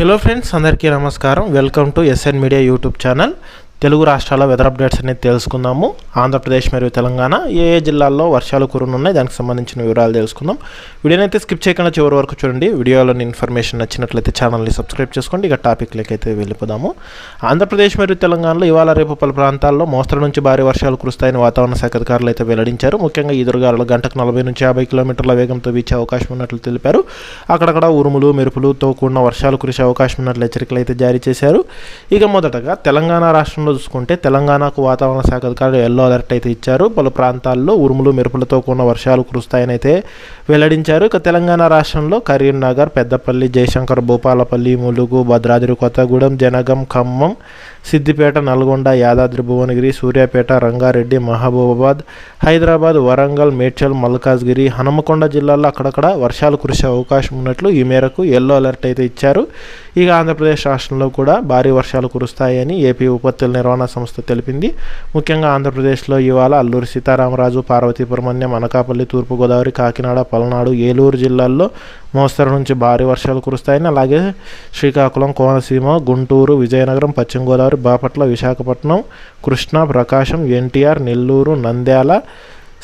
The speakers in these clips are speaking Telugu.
హలో ఫ్రెండ్స్ అందరికీ నమస్కారం. Welcome to S N media YouTube channel Telugu రాష్ట్రాల వెదర్ అప్డేట్స్ అనేది తెలుసుకుందాము. ఆంధ్రప్రదేశ్ మరియు తెలంగాణ ఏ ఏ జిల్లాల్లో వర్షాలు కురునున్నాయి దానికి సంబంధించిన వివరాలు తెలుసుకుందాం. వీడియోని అయితే స్కిప్ చేయకుండా చివరి వరకు చూడండి. వీడియోలోని ఇన్ఫర్మేషన్ నచ్చినట్లయితే ఛానల్ని సబ్స్క్రైబ్ చేసుకోండి. ఇక టాపిక్లకి అయితే వెళ్ళిపోదాము. ఆంధ్రప్రదేశ్ మరియు తెలంగాణలో ఇవాళ రేపు పలు ప్రాంతాల్లో మోస్తరు నుంచి భారీ వర్షాలు కురుస్తాయని వాతావరణ శాఖ అధికారులు అయితే వెల్లడించారు. ముఖ్యంగా ఈదురుగాలు గంటకు నలభై నుంచి యాభై కిలోమీటర్ల వేగంతో వీచే అవకాశం ఉన్నట్లు తెలిపారు. అక్కడక్కడ ఉరుములు మెరుపులతో కూడిన వర్షాలు కురిసే అవకాశం ఉన్నట్లు హెచ్చరికలు అయితే జారీ చేశారు. ఇక మొదటగా తెలంగాణ రాష్ట్రంలో చూసుకుంటే తెలంగాణకు వాతావరణ శాఖ అధికారులు ఎల్లో అలర్ట్ అయితే ఇచ్చారు. పలు ప్రాంతాల్లో ఉరుములు మెరుపులతో కూడిన వర్షాలు కురుస్తాయని అయితే వెల్లడించారు. ఇక తెలంగాణ రాష్ట్రంలో కరీంనగర్ పెద్దపల్లి జయశంకర్ భూపాలపల్లి ములుగు భద్రాద్రి కొత్తగూడెం జనగం ఖమ్మం సిద్దిపేట నల్గొండ యాదాద్రి భువనగిరి సూర్యాపేట రంగారెడ్డి మహబూబాబాద్ హైదరాబాద్ వరంగల్ మేడ్చల్ మల్కాజ్గిరి హనుమకొండ జిల్లాల్లో అక్కడక్కడ వర్షాలు కురిసే అవకాశం ఉన్నట్లు ఈ మేరకు ఎల్లో అలర్ట్ అయితే ఇచ్చారు. ఇక ఆంధ్రప్రదేశ్ రాష్ట్రంలో కూడా భారీ వర్షాలు కురుస్తాయని ఏపీ ఉపత్తుల నిర్వహణ సంస్థ తెలిపింది. ముఖ్యంగా ఆంధ్రప్రదేశ్లో ఇవాళ అల్లూరి సీతారామరాజు పార్వతీపురమణ్యం అనకాపల్లి తూర్పుగోదావరి కాకినాడ పల్నాడు ఏలూరు జిల్లాల్లో మోస్తరు నుంచి భారీ వర్షాలు కురుస్తాయని అలాగే శ్రీకాకుళం కోనసీమ గుంటూరు విజయనగరం పశ్చిమ గోదావరి బాపట్ల విశాఖపట్నం కృష్ణా ప్రకాశం ఎన్టీఆర్ నెల్లూరు నంద్యాల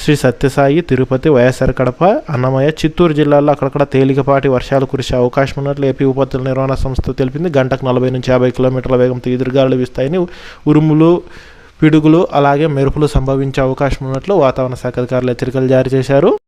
శ్రీ సత్యసాయి తిరుపతి వైఎస్ఆర్ కడప అన్నమయ్య చిత్తూరు జిల్లాల్లో అక్కడక్కడ తేలికపాటి వర్షాలు కురిసే అవకాశం ఉన్నట్లు ఏపీ ఉపత్తుల నిర్వహణ సంస్థ తెలిపింది. గంటకు నలభై నుంచి యాభై కిలోమీటర్ల వేగంతో ఎదురుగాలు వీస్తాయని ఉరుములు పిడుగులు అలాగే మెరుపులు సంభవించే అవకాశం ఉన్నట్లు వాతావరణ శాఖ అధికారులు హెచ్చరికలు జారీ చేశారు.